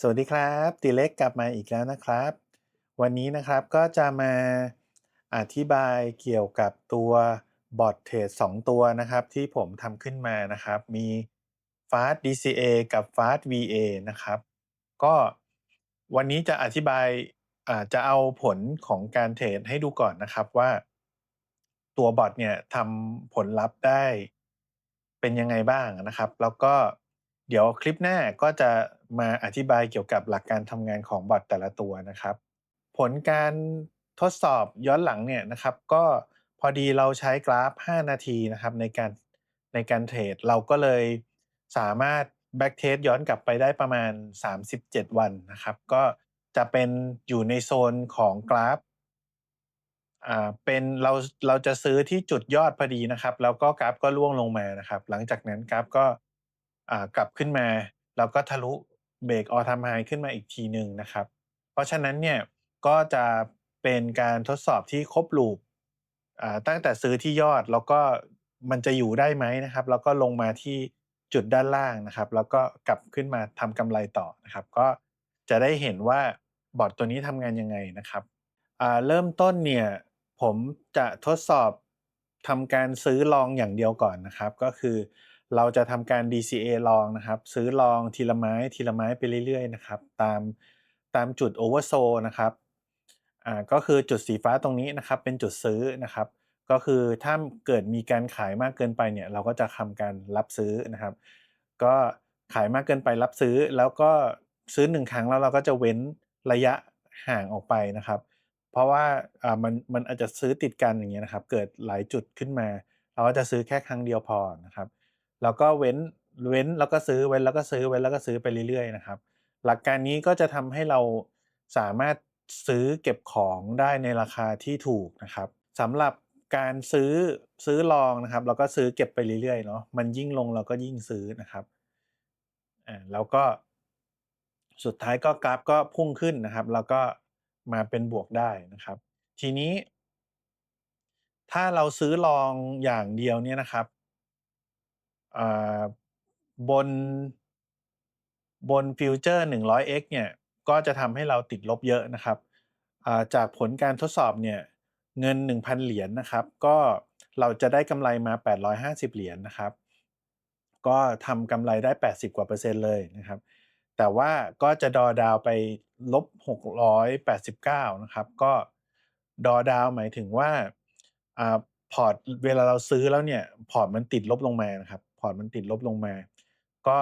สวัสดีครับตีเล็กกลับมาอีกแล้วนะครับ วันนี้นะครับก็จะมาอธิบายเกี่ยวกับตัวบอทเทรด2ตัวนะครับ ที่ผมทำขึ้นมานะครับ มี Fast DCA กับ Fast VA นะครับ ก็วันนี้จะอธิบายอาจะเอาผลของการเทรดให้ดูก่อนนะครับว่า ตัวบอทเนี่ยทำผลลัพธ์ได้เป็นยังไงบ้างนะครับ แล้วก็เดี๋ยวคลิปหน้าก็จะ มาอธิบายเกี่ยวกับหลักการทำงานของบอทแต่ละตัวนะครับ ผลการทดสอบย้อนหลังเนี่ยนะครับ ก็พอดีเราใช้กราฟ 5 นาทีนะครับในการในการเทรดเราก็เลยสามารถแบ็กเทสย้อนกลับไปได้ประมาณ 37 วันนะครับ ก็จะเป็นอยู่ในโซนของกราฟอ่าเป็นเราเราจะซื้อที่จุดยอดพอดีนะครับ แล้วก็กราฟก็ร่วงลงมานะครับ หลังจากนั้นกราฟก็อ่ากลับขึ้นมา แล้วก็ทะลุ เบรกออทามไฮขึ้นมาอีกทีหนึ่งนะครับ เพราะฉะนั้นเนี่ยก็จะเป็นการทดสอบที่ครบลูปตั้งแต่ซื้อที่ยอดแล้วก็มันจะอยู่ได้ไหมนะครับ แล้วก็ลงมาที่จุดด้านล่างนะครับ แล้วก็กลับขึ้นมาทำกำไรต่อนะครับ ก็จะได้เห็นว่าบอร์ดตัวนี้ทำงานยังไงนะครับเริ่มต้นเนี่ยผมจะทดสอบทำการซื้อลองอย่างเดียวก่อนนะครับ ก็คือ เราจะทำการ DCA ลองนะครับ ซื้อลองทีละไม้ทีละไม้ไปเรื่อยๆนะครับ ตามตามจุด Oversold นะครับอ่าก็คือจุดสีฟ้าตรงนี้นะครับ เป็นจุดซื้อนะครับ ก็คือถ้าเกิดมีการขายมากเกินไปเนี่ย เราก็จะทำการรับซื้อนะครับ ก็ขายมากเกินไปรับซื้อ แล้วก็ซื้อหนึ่งครั้งแล้วเราก็จะเว้นระยะห่างออกไปนะครับ เพราะว่าอ่ามันมันอาจจะซื้อติดกันอย่างเงี้ยนะครับ เกิดหลายจุดขึ้นมา เราก็จะซื้อแค่ครั้งเดียวพอนะครับ แล้วก็เว้นเว้นแล้วก็ซื้อเว้นแล้วก็ซื้อเว้นแล้วก็ซื้อไปเรื่อยๆนะครับ หลักการนี้ก็จะทำให้เราสามารถซื้อเก็บของได้ในราคาที่ถูกนะครับสำหรับการซื้อซื้อลองนะครับเราก็ซื้อเก็บไปเรื่อยๆเนาะมันยิ่งลงเราก็ยิ่งซื้อนะครับอ่าแล้วก็สุดท้ายก็กราฟก็พุ่งขึ้นนะครับ แล้วก็มาเป็นบวกได้นะครับ ทีนี้ ถ้าเราซื้อลองอย่างเดียวเนี่ยนะครับ บนบนฟิวเจอร์ 100x เนี่ยก็จะทำให้เราติดลบเยอะนะครับาจากผลการทดสอบเนี่ยเงิน 1,000 เหรียญนนะครับ ก็เราจะได้กำไรมา 850 เหรียญนนะครับ ก็ทำกำไรได้ 80 กว่าเปอร์เซ็นต์เลยนะครับ แต่ว่าก็จะดอดาวไปลบ 689 นะครับ ก็ดอดาวหมายถึงว่าอพอร์ตเวลาเราซื้อแล้วเนี่ยพอร์ตมันติดลบลงมานะครับ อร์ตมันติดลบลงมา ก็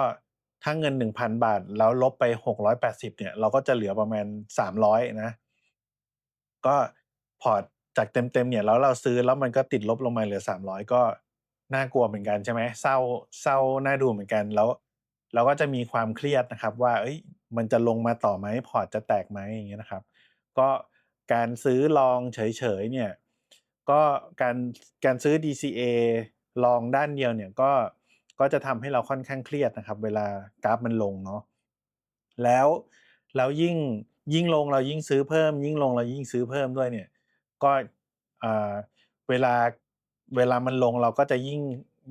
ถ้าเงิน 1,000 บาท แล้วลบไป 680 เนี่ย เราก็จะเหลือประมาณ 300 นะ ก็พอร์ตจากเต็มๆเนี่ยแล้วเราซื้อแล้วมันก็ติดลบลงมาเหลือ 300 ก็น่ากลัวเหมือนกันใช่ไหมเศร้าเศร้าน่าดูเหมือนกันแล้ว เราก็จะมีความเครียดนะครับ ว่า เอ้ย มันจะลงมาต่อไหมพอร์ตจะแตกไหมอย่างเงี้ยนะครับ ก็การซื้อลองเฉยๆเนี่ยก็การการซื้อ DCA ลองด้านเดียวเนี่ยก็ ก็จะทำให้เราค่อนข้างเครียดนะครับ เวลากราฟมันลงเนาะแล้วแล้วยิ่งยิ่งลงเรายิ่งซื้อเพิ่ม ยิ่งลงเรายิ่งซื้อเพิ่มด้วยเนี่ยก็เวลาเวลามันลงเราก็จะยิ่ง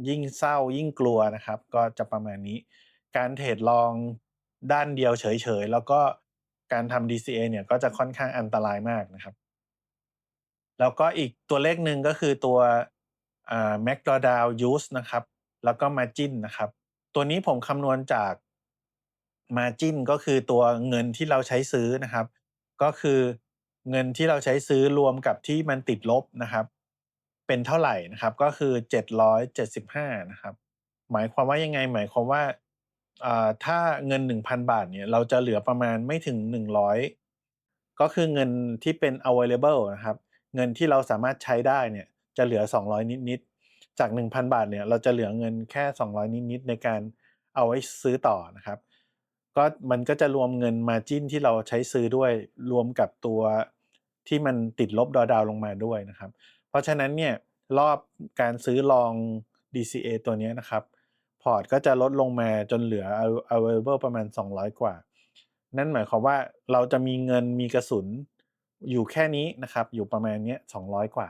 ยิ่งเศร้ายิ่งกลัวนะครับ ก็จะประมาณนี้ การเทรดลองด้านเดียวเฉยๆ แล้วก็การทำ DCA เนี่ยก็จะค่อนข้างอันตรายมากนะครับ แล้วก็อีกตัวเลขหนึ่งก็คือตัวอ่า McDowell Use นะครับ แล้วก็ Margin นะครับ ตัวนี้ผมคำนวณจาก Margin ก็คือตัวเงินที่เราใช้ซื้อนะครับ ก็คือเงินที่เราใช้ซื้อรวมกับที่มันติดลบนะครับ เป็นเท่าไหร่นะครับก็คือ 775นะครับหมายความว่ายังไงหมายความว่าถ้าเงิน 1,000 บาทเนี่ยเราจะเหลือประมาณไม่ถึง 100 ก็คือเงินที่เป็น available นะครับ เงินที่เราสามารถใช้ได้เนี่ยจะเหลือ 200 นิดๆ จาก 1,000 บาทเนี่ยเราจะเหลือเงินแค่ 200 นิดๆในการเอาไว้ซื้อต่อนะครับ ก็มันก็จะรวมเงิน margin ที่เราใช้ซื้อด้วยรวมกับตัวที่มันติดลบดอดาวลงมาด้วยนะครับ เพราะฉะนั้นเนี่ยรอบการซื้อลอง DCA ตัวนี้นะครับ พอร์ตก็จะลดลงมาจนเหลือ available ประมาณ 200 กว่า นั่นหมายความว่าเราจะมีเงินมีกระสุนอยู่แค่นี้นะครับ อยู่ประมาณนี้200 กว่า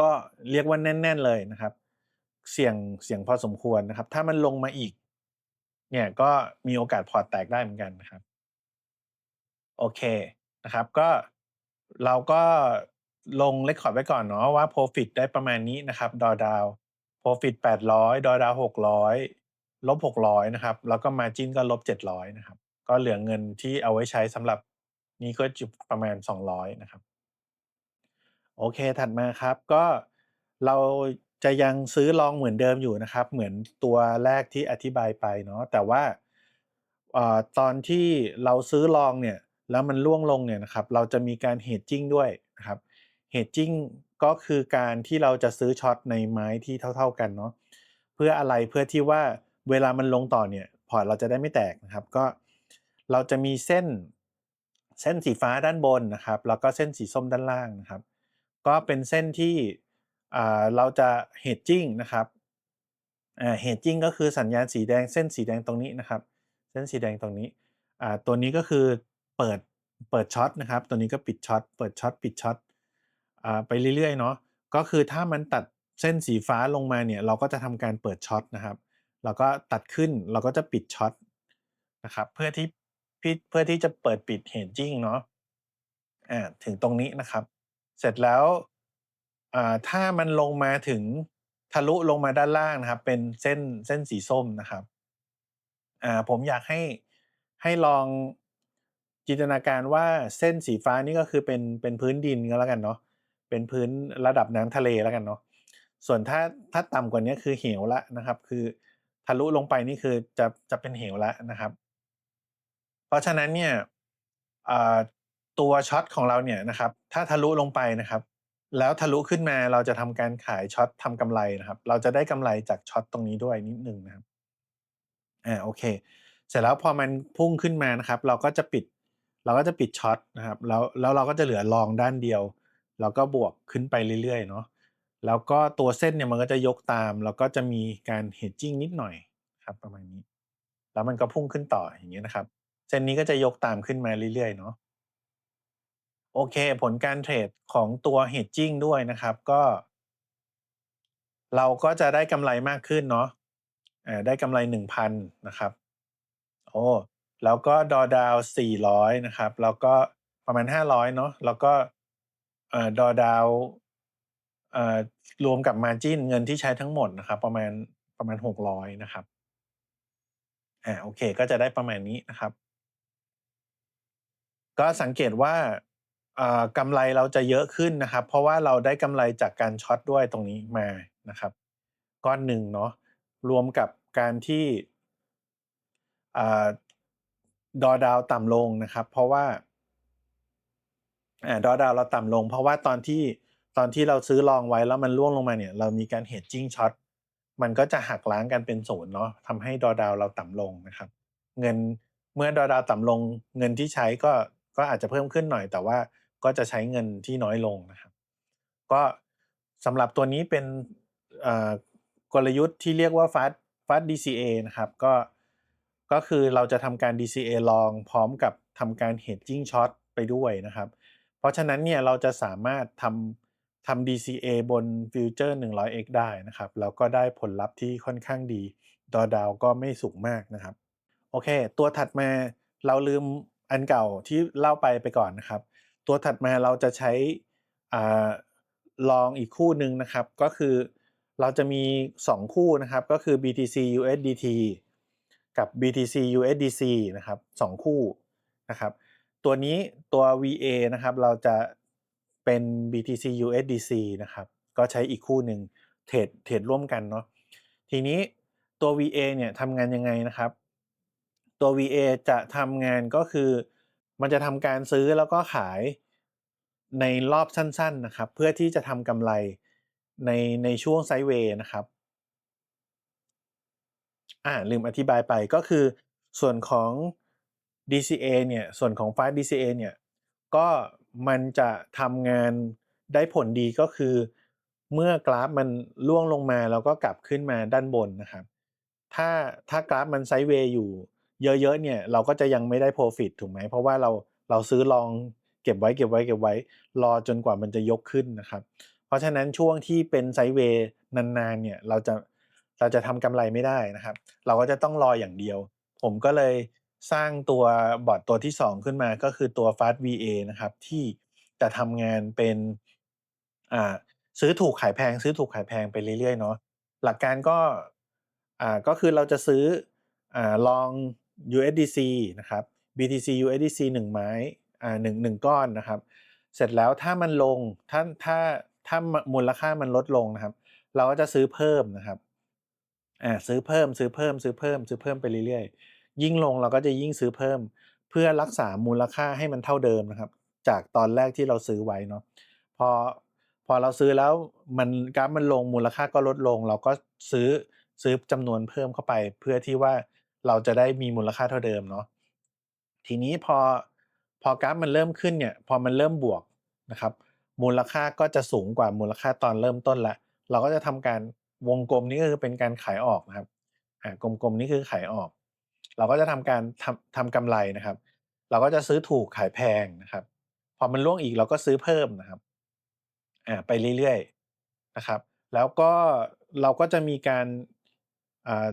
ก็เรียกว่าแน่น ๆ เลยนะครับ เสี่ยงเสี่ยงพอสมควรนะครับ ถ้ามันลงมาอีก เนี่ยก็มีโอกาสพอร์ตแตกได้เหมือนกันนะครับ โอเคนะครับ ก็เราก็ลงเรคคอร์ดไว้ก่อนเนาะว่า Profit ได้ประมาณนี้นะครับดอดาว Profit 800ดอดาว600ลบ600นะครับ แล้วก็ Margin ก็ลบ700นะครับ ก็เหลือเงินที่เอาไว้ใช้สำหรับนี้ก็จุประมาณ 200นะครับ โอเคถัดมาครับก็เราจะยังซื้อลองเหมือนเดิมอยู่นะครับ เหมือนตัวแรกที่อธิบายไปเนาะแต่ว่าอตอนที่เราซื้อลองเนี่ยแล้วมันล่วงลงเนี่ยนะครับ เราจะมีการเฮดจิ้งด้วยนะครับเฮดจิ้งก็คือการที่เราจะซื้อช็อตในไม้ที่เท่า ๆกันเนาะเพื่ออะไรเพื่อที่ว่าเวลามันลงต่อเนี่ยพอร์ตเราจะได้ไม่แตกนะครับ ก็เราจะมีเส้นเส้นสีฟ้าด้านบนนะครับ แล้วก็เส้นสีส้มด้านล่างนะครับ ก็เป็นเส้นที่เราจะเฮดจิ้งนะครับเฮดจิ้งก็คือสัญญาณสีแดงเส้นสีแดงตรงนี้นะครับ เส้นสีแดงตรงนี้ตัวนี้ก็คือเปิดเปิดช็อตนะครับ ตัวนี้ก็ปิดช็อตเปิดช็อตปิดช็อตไปเรื่อยๆเนาะก็คือถ้ามันตัดเส้นสีฟ้าลงมาเนี่ยเราก็จะทำการเปิดช็อตนะครับเราก็ตัดขึ้นเราก็จะปิดช็อตนะครับเพื่อที่เพื่อที่จะเปิดปิดเฮดจิ้งเนาะอ่าถึงตรงนี้นะครับ เสร็จแล้วถ้ามันลงมาถึงทะลุลงมาด้านล่างนะครับ เป็นเส้นเส้นสีส้มนะครับผมอยากให้ให้ลองจินตนาการว่าเส้นสีฟ้านี่ก็คือเป็นเป็นพื้นดินก็แล้วกันเนาะเป็นพื้นระดับน้ำทะเลแล้วกันเนาะส่วนถ้าถ้าต่ำกว่านี้คือเหวละนะครับ คือทะลุลงไปนี่คือจะจะเป็นเหวละนะครับ เพราะฉะนั้นเนี่ย ตัวช็อตของเราเนี่ยนะครับถ้าทะลุลงไปนะครับ แล้วทะลุขึ้นมาเราจะทำการขายช็อตทำกำไรนะครับ เราจะได้กำไรจากช็อตตรงนี้ด้วยนิดนึงนะครับอ่าโอเค เสร็จแล้วพอมันพุ่งขึ้นมานะครับ เราก็จะปิดเราก็จะปิดช็อตนะครับแล้วแล้วเราก็จะเหลือลองด้านเดียวเราก็บวกขึ้นไปเรื่อยๆเนาะแล้วก็ตัวเส้นเนี่ยมันก็จะยกตาม แล้วก็จะมีการเฮดจิ้งนิดหน่อยครับประมาณนี้ แล้วมันก็พุ่งขึ้นต่ออย่างเงี้ยนะครับ เส้นนี้ก็จะยกตามขึ้นมาเรื่อยๆเนาะ โอเค ผลการเทรดของตัว hedging ด้วยนะครับก็ เราก็จะได้กำไรมากขึ้นเนาะได้กำไร1,000นะครับ โอ้แล้วก็ดอดาว400นะครับ แล้วก็ประมาณ500เนาะแล้วก็ดอดาวรวมกับ Margin เงินที่ใช้ทั้งหมดนะครับ ประมาณประมาณ600นะครับอ่าโอเค ก็จะได้ประมาณนี้นะครับ ก็สังเกตว่า กำไรเราจะเยอะขึ้นนะครับ เพราะว่าเราได้กำไรจากการช็อตด้วยตรงนี้มานะครับ ก้อนหนึ่งเนาะรวมกับการที่ดอดาวต่ำลงนะครับ เพราะว่าดอดาวเราต่ำลง เพราะว่าตอนที่ตอนที่เราซื้อลองไว้แล้วมันร่วงลงมาเนี่ย เรามีการเฮดจิ้งช็อตมันก็จะหักล้างกันเป็นศูนย์เนาะทำให้ดอดาวเราต่ำลงนะครับ เงินเมื่อดอดาวต่ำลง เงินที่ใช้ก็ก็อาจจะเพิ่มขึ้นหน่อย แต่ว่า ก็จะใช้เงินที่น้อยลงนะครับ ก็สำหรับตัวนี้เป็นกลยุทธ์ที่เรียกว่า fast fast DCA นะครับก็ก็คือเราจะทำการ DCA ลองพร้อมกับทำการ hedging short ไปด้วยนะครับ เพราะฉะนั้นเนี่ยเราจะสามารถทำทำ DCA บนฟิวเจอร์ 100x ได้นะครับ แล้วก็ได้ผลลัพธ์ที่ค่อนข้างดีดอดาวก็ไม่สูงมากนะครับ โอเค ตัวถัดมาเราลืมอันเก่าที่เล่าไปไปก่อนนะครับ ตัวถัดมาเราจะใช้ลองอีกคู่หนึ่งนะครับ ก็คือเราจะมี 2 คู่นะครับ ก็คือ BTC USDT กับ BTC USDC นะครับ2คู่นะครับ ตัวนี้ตัว VA นะครับ เราจะเป็น BTC USDC นะครับ ก็ใช้อีกคู่หนึ่งเทรดเทรดร่วมกันเนาะ ทีนี้ตัว VA เนี่ยทำงานยังไงนะครับ ตัว VA จะทำงานก็คือ มันจะทำการซื้อแล้วก็ขายในรอบสั้นๆนะครับ เพื่อที่จะทำกำไรในในช่วงไซด์เวย์นะครับอ่าลืมอธิบายไปก็คือส่วนของ DCA เนี่ย ส่วนของฟล์ DCA เนี่ย ก็มันจะทำงานได้ผลดีก็คือ เมื่อกราฟมันล่วงลงมาแล้วก็กลับขึ้นมาด้านบนนะครับ ถ้าถ้ากราฟมันไซด์เวย์อยู่ เยอะๆเนี่ยเราก็จะยังไม่ได้ Profit ถูกไหมเพราะว่าเราเราซื้อลองเก็บไว้เก็บไว้เก็บไว้ รอจนกว่ามันจะยกขึ้นนะครับ เพราะฉะนั้นช่วงที่เป็นไซด์เวย์นานๆเนี่ยเราจะเราจะทำกำไรไม่ได้นะครับ เราก็จะต้องรออย่างเดียว ผมก็เลยสร้างตัวบอทตัวที่ 2 ขึ้นมาก็คือตัว Fast VA นะครับ ที่จะทำงานเป็นอ่าซื้อถูกขายแพง ซื้อถูกขายแพงไปเรื่อยๆเนาะหลักการก็อ่าก็คือเราจะซื้ออ่าลอง USDC นะครับ BTC USDC 1 ไม้อ่าหนึ่งหนึ่งก้อนนะครับ เสร็จแล้วถ้ามันลงถ้าถ้าถ้ามูลค่ามันลดลงนะครับ เราก็จะซื้อเพิ่มนะครับอ่าซื้อเพิ่มซื้อเพิ่มซื้อเพิ่ม ซื้อเพิ่มไปเรื่อยๆ ยิ่งลงเราก็จะยิ่งซื้อเพิ่ม เพื่อรักษามูลค่าให้มันเท่าเดิมนะครับ จากตอนแรกที่เราซื้อไว้เนาะพอพอเราซื้อแล้วมันกราฟมันลงมูลค่าก็ลดลง เราก็ซื้อซื้อจำนวนเพิ่มเข้าไป เพื่อที่ว่า เราจะได้มีมูลค่าเท่าเดิมเนาะทีนี้พอพอกราฟมันเริ่มขึ้นเนี่ยพอมันเริ่มบวกนะครับ มูลค่าก็จะสูงกว่ามูลค่าตอนเริ่มต้นละ เราก็จะทำการวงกลมนี้ก็คือเป็นการขายออกนะครับอ่ากลมๆนี่คือขายออก เราก็จะทำการทำทำกำไรนะครับ เราก็จะซื้อถูกขายแพงนะครับ พอมันล่วงอีกเราก็ซื้อเพิ่มนะครับอ่าไปเรื่อยๆนะครับ แล้วก็เราก็จะมีการอ่า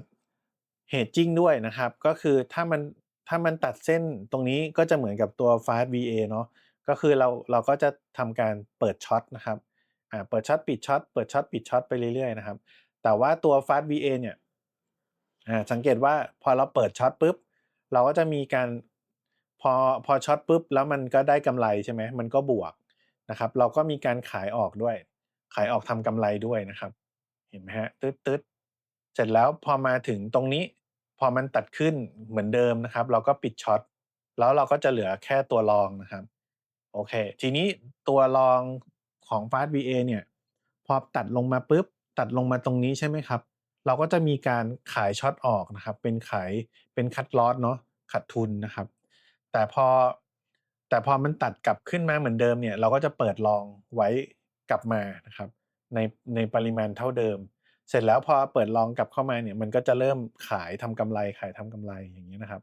hedging ด้วยนะครับ ก็คือถ้ามันถ้ามันตัดเส้นตรงนี้ก็จะเหมือนกับตัว fast VA เนาะก็คือเราเราก็จะทำการเปิดช็อตนะครับอ่าเปิดช็อตปิดช็อตเปิดช็อตปิดช็อตไปเรื่อยๆนะครับ แต่ว่าตัว fast VA เนี่ยอ่าสังเกตว่าพอเราเปิดช็อตปุ๊บเราก็จะมีการพอพอช็อตปุ๊บแล้วมันก็ได้กำไรใช่ไหมมันก็บวกนะครับ เราก็มีการขายออกด้วย ขายออกทำกำไรด้วยนะครับ เห็นไหมฮะตึ๊ดตึ๊ดเสร็จแล้วพอมาถึงตรงนี้ พอมันตัดขึ้นเหมือนเดิมนะครับ เราก็ปิดช็อตแล้วเราก็จะเหลือแค่ตัวรองนะครับโอเค ทีนี้ตัวรองของ Fast VA เนี่ย พอตัดลงมาปุ๊บ ตัดลงมาตรงนี้ใช่ไหมครับ เราก็จะมีการขายช็อตออกนะครับ เป็นขายเป็นคัดลอสเนาะขาดทุนนะครับ แต่พอแต่พอมันตัดกลับขึ้นมาเหมือนเดิมเนี่ย เราก็จะเปิดลองไว้กลับมานะครับ ในในปริมาณเท่าเดิม เสร็จแล้วพอเปิดลองกลับเข้ามาเนี่ยมันก็จะเริ่มขายทำกำไรขายทำกำไรอย่างนี้นะครับ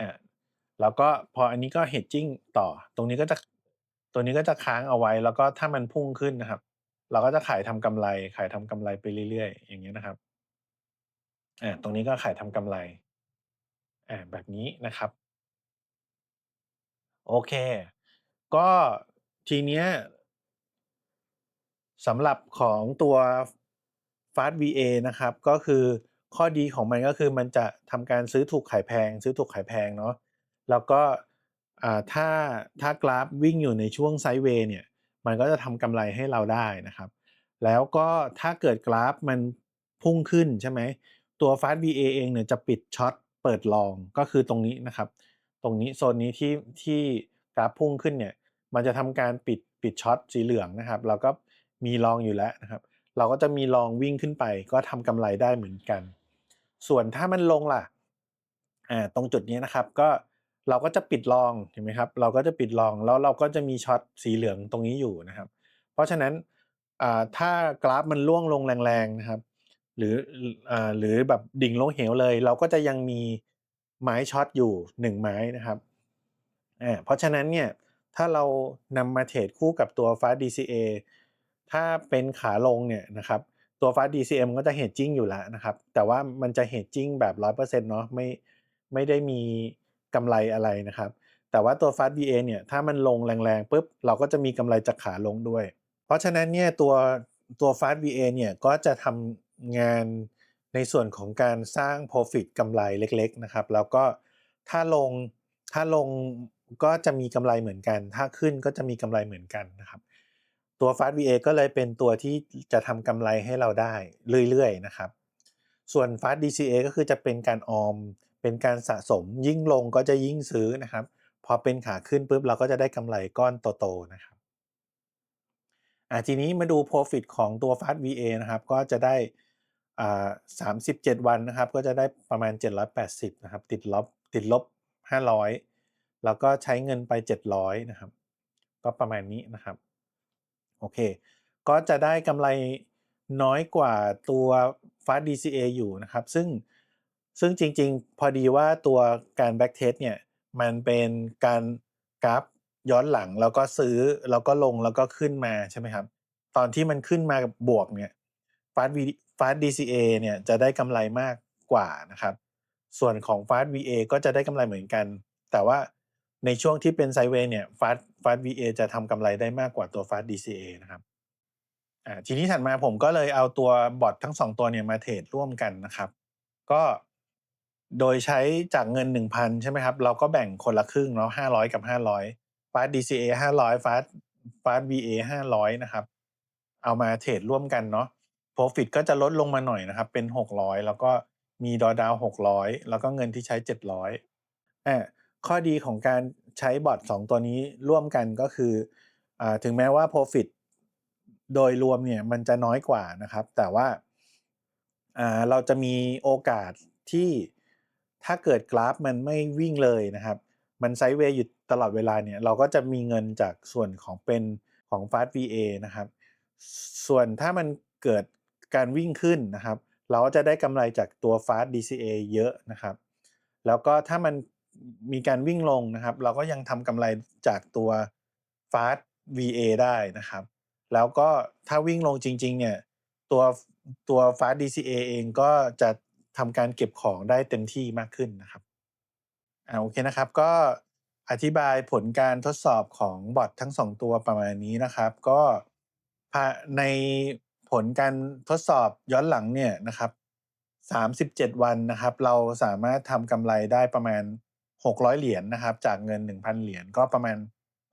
อ่าแล้วก็พออันนี้ก็ hedging ต่อ ตรงนี้ก็จะตัวนี้ก็จะค้างเอาไว้ แล้วก็ถ้ามันพุ่งขึ้นนะครับ เราก็จะขายทำกำไร ขายทำกำไรไปเรื่อยๆ อย่างเงี้ยนะครับอ่าตรงนี้ก็ขายทำกำไรอ่าแบบนี้นะครับ โอเค ก็ทีเนี้ย สำหรับของตัว Fast VA นะครับ ก็คือข้อดีของมันก็คือมันจะทำการซื้อถูกขายแพง ซื้อถูกขายแพงเนาะแล้วก็ถ้าถ้ากราฟวิ่งอยู่ในช่วงไซด์เวย์เนี่ยมันก็จะทำกำไรให้เราได้นะครับ แล้วก็ถ้าเกิดกราฟมันพุ่งขึ้นใช่ไหมตัว Fast VA เองเนี่ยจะปิดช็อตเปิดลองก็คือตรงนี้นะครับ ตรงนี้โซนนี้ที่ที่กราฟพุ่งขึ้นเนี่ยมันจะทำการปิดปิดช็อตสีเหลืองนะครับเราก็ มีลองอยู่แล้วนะครับ เราก็จะมีลองวิ่งขึ้นไป ก็ทำกำไรได้เหมือนกัน ส่วนถ้ามันลงล่ะอ่าตรงจุดนี้นะครับก็เราก็จะปิดลองเห็นไหมครับ เราก็จะปิดลองแล้วเราก็จะมีช็อตสีเหลืองตรงนี้อยู่นะครับ เพราะฉะนั้นอ่าถ้ากราฟมันล่วงลงแรงๆนะครับ หรืออ่าหรือแบบดิ่งลงเหวเลย เราก็จะยังมีไม้ช็อตอยู่หนึ่งไม้นะครับอ่าเพราะฉะนั้นเนี่ยถ้าเรานำมาเทรดคู่กับตัว Fast DCA ถ้าเป็นขาลงเนี่ยนะครับตัว Fast DCM ก็จะ hedging อยู่แล้วนะครับ แต่ว่ามันจะ hedging แบบ100%เนาะไม่ไม่ได้มีกำไรอะไรนะครับ แต่ว่าตัว Fast VA เนี่ยถ้ามันลงแรงๆปุ๊บเราก็จะมีกำไรจากขาลงด้วย เพราะฉะนั้นเนี่ยตัวตัว Fast VA เนี่ยก็จะทำงานในส่วนของการสร้าง profit กำไรเล็กๆนะครับ แล้วก็ถ้าลงถ้าลงก็จะมีกำไรเหมือนกัน ถ้าขึ้นก็จะมีกำไรเหมือนกันนะครับ ตัว Fast VA ก็เลยเป็นตัวที่จะทำกำไรให้เราได้เรื่อยๆนะครับ ส่วน Fast DCA ก็คือจะเป็นการออม เป็นการสะสมยิ่งลงก็จะยิ่งซื้อนะครับ พอเป็นขาขึ้นปุ๊บเราก็จะได้กำไรก้อนโตๆนะครับอ่าทีนี้มาดู Profit ของตัว Fast VA นะครับ ก็จะได้อ่า37วันนะครับ ก็จะได้ประมาณ 780นะครับ ติดลบติดลบ 500 แล้วก็ใช้เงินไป 700นะครับ ก็ประมาณนี้นะครับ โอเค ก็จะได้กำไรน้อยกว่าตัว Fast DCA อยู่นะครับ ซึ่งซึ่งจริงๆ พอดีว่าตัวการ back test เนี่ย มันเป็นการกราฟย้อนหลังแล้วก็ซื้อแล้วก็ลงแล้วก็ขึ้นมาใช่ไหมครับ ตอนที่มันขึ้นมาบวกเนี่ย Fast V Fast DCA เนี่ยจะได้กำไรมากกว่านะครับ ส่วนของ Fast VA ก็จะได้กำไรเหมือนกัน แต่ว่า ในช่วงที่เป็นไซเวย์เนี่ย Fast Fast VA จะทำกำไรได้มากกว่าตัว Fast DCA นะครับอ่าทีนี้ถัดมาผมก็เลยเอาตัวบอททั้ง2ตัวเนี่ยมาเทรดร่วมกันนะครับ ก็โดยใช้จากเงิน 1,000 ใช่ไหมครับ เราก็แบ่งคนละครึ่งเนาะ500 กับ 500 Fast DCA 500 Fast Fast VA 500 นะครับ เอามาเทรดร่วมกันเนาะ Profit ก็จะลดลงมาหน่อยนะครับ เป็น 600 แล้วก็มีดอดาว 600 แล้วก็เงินที่ใช้ 700อ่า ข้อดีของการใช้บอท2ตัวนี้ร่วมกันก็คืออถึงแม้ว่า Profit โดยรวมเนี่ยมันจะน้อยกว่านะครับ แต่ว่าอ่าเราจะมีโอกาสที่ถ้าเกิดกราฟมันไม่วิ่งเลยนะครับ มันไซด์เวย์อยู่ตลอดเวลาเนี่ยเราก็จะมีเงินจากส่วนของเป็นของ Fast VA นะครับ ส่วนถ้ามันเกิดการวิ่งขึ้นนะครับ เราก็จะได้กำไรจากตัว Fast DCA เยอะนะครับ แล้วก็ถ้ามัน มีการวิ่งลงนะครับ เราก็ยังทำกำไรจากตัว Fast VA ได้นะครับ แล้วก็ถ้าวิ่งลงจริง ๆ เนี่ย ตัวตัว Fast DCA เองก็จะทำการเก็บของได้เต็มที่มากขึ้นนะครับอ่าโอเคนะครับ ก็อธิบายผลการทดสอบของบอททั้ง 2 ตัวประมาณนี้นะครับ ก็ในผลการทดสอบย้อนหลังเนี่ยนะครับ37 วันนะครับ เราสามารถทำกำไรได้ประมาณ 600 เหรียญนะครับ จากเงิน 1,000 เหรียญก็ประมาณ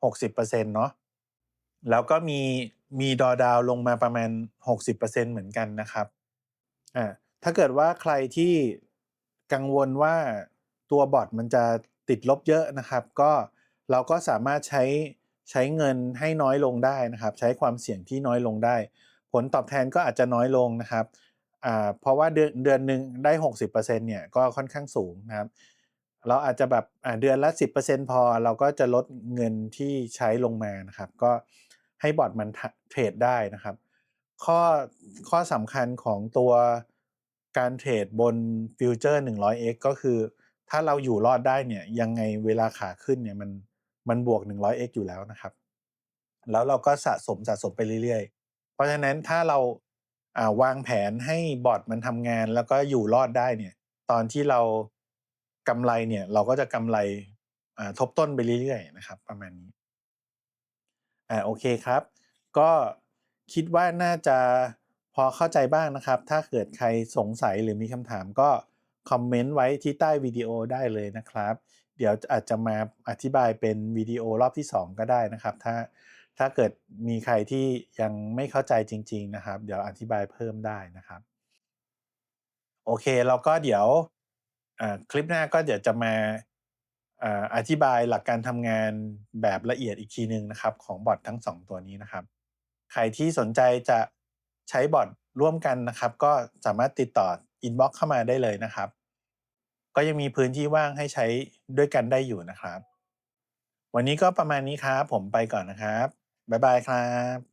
60%เนาะแล้วก็มีมีดอดาวลงมาประมาณ 60%เหมือนกันนะครับอ่าถ้าเกิดว่าใครที่กังวลว่าตัวบอทมันจะติดลบเยอะนะครับ ก็เราก็สามารถใช้ใช้เงินให้น้อยลงได้นะครับ ใช้ความเสี่ยงที่น้อยลงได้ ผลตอบแทนก็อาจจะน้อยลงนะครับอ่าเพราะว่าเดือนเดือนหนึ่งได้ 60%เนี่ยก็ค่อนข้างสูงนะครับ เราอาจจะแบบเดือนละ 10%พอเราก็จะลดเงินที่ใช้ลงมานะครับ ก็ให้บอทมันเทรดได้นะครับ ข้อข้อสำคัญของตัวการเทรดบนฟิวเจอร์ 100x ก็คือถ้าเราอยู่รอดได้เนี่ยยังไงเวลาขาขึ้นเนี่ยมันมันบวก 100x อยู่แล้วนะครับ แล้วเราก็สะสมสะสมไปเรื่อยๆ เพราะฉะนั้นถ้าเราอ่าวางแผนให้บอทมันทำงานแล้วก็อยู่รอดได้เนี่ยตอนที่เรา กำไรเนี่ยเราก็จะกำไรทบต้นไปเรื่อยๆนะครับ ประมาณนี้อ่าโอเคครับ ก็คิดว่าน่าจะพอเข้าใจบ้างนะครับ ถ้าเกิดใครสงสัยหรือมีคำถามก็คอมเมนต์ไว้ที่ใต้วิดีโอได้เลยนะครับ เดี๋ยวอาจจะมาอธิบายเป็นวิดีโอรอบที่ 2 ก็ได้นะครับ ถ้าถ้าเกิดมีใครที่ยังไม่เข้าใจจริง ๆ นะครับ เดี๋ยวอธิบายเพิ่มได้นะครับ โอเคแล้วก็เดี๋ยว คลิปหน้าก็เดี๋ยวจะมาอธิบายหลักการทำงานแบบละเอียดอีกทีหนึ่งนะครับ ของบอททั้ง 2 ตัวนี้นะครับ ใครที่สนใจจะใช้บอทร่วมกันนะครับ ก็สามารถติดต่ออินบ็อกเข้ามาได้เลยนะครับ ก็ยังมีพื้นที่ว่างให้ใช้ด้วยกันได้อยู่นะครับ วันนี้ก็ประมาณนี้ครับ ผมไปก่อนนะครับ บ๊ายบายครับ